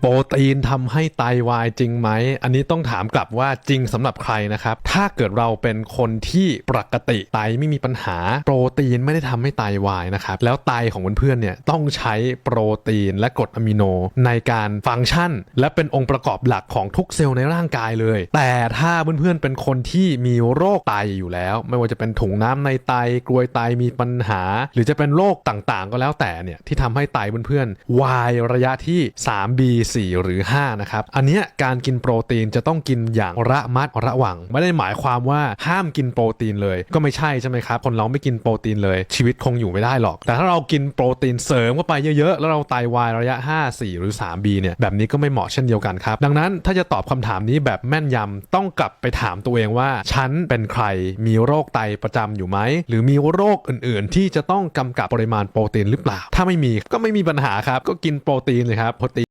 โปรตีนทำให้ไตวายจริงไหม อันนี้ต้องถามกลับว่าจริงสำหรับใครนะครับ ถ้าเกิดเราเป็นคนที่ปกติไตไม่มีปัญหา โปรตีนไม่ได้ทำให้ไตวายนะครับ แล้วไตของเพื่อนๆเนี่ยต้องใช้โปรตีนและกรดอะมิโน ในการฟังก์ชัน และเป็นองค์ประกอบหลักของทุกเซลล์ในร่างกายเลย แต่ถ้าเพื่อนๆเป็นคนที่มีโรคไตอยู่แล้ว ไม่ว่าจะเป็นถุงน้ำในไตกรวยไตมีปัญหา หรือจะเป็นโรคต่างๆ ก็แล้วแต่เนี่ยที่ทำให้ไตเพื่อนๆวายระยะที่ 3B 4 หรือ 5 นะครับ อันเนี้ยการกินโปรตีนจะต้องกินอย่างระมัดระวัง ไม่ได้หมายความว่าห้ามกินโปรตีนเลย ก็ไม่ใช่ใช่ไหมครับ คนเราไม่กินโปรตีนเลย ชีวิตคงอยู่ไม่ได้หรอก แต่ถ้าเรากินโปรตีนเสริมเข้าไปเยอะๆ แล้วเราไตวายระยะ 5 4 หรือ 3B เนี่ยแบบนี้ก็ไม่เหมาะเช่นเดียวกันครับ ดังนั้นถ้าจะตอบคำถามนี้แบบแม่นยำต้องกลับไปถามตัวเองว่า ฉันเป็นใครมีโรคไตประจำอยู่ไหมหรือมีโรคอื่นๆ ที่จะต้องกำกับปริมาณโปรตีนหรือเปล่า ถ้าไม่มีก็ไม่มีปัญหาครับก็กินโปรตีนเลยครับโปรตีน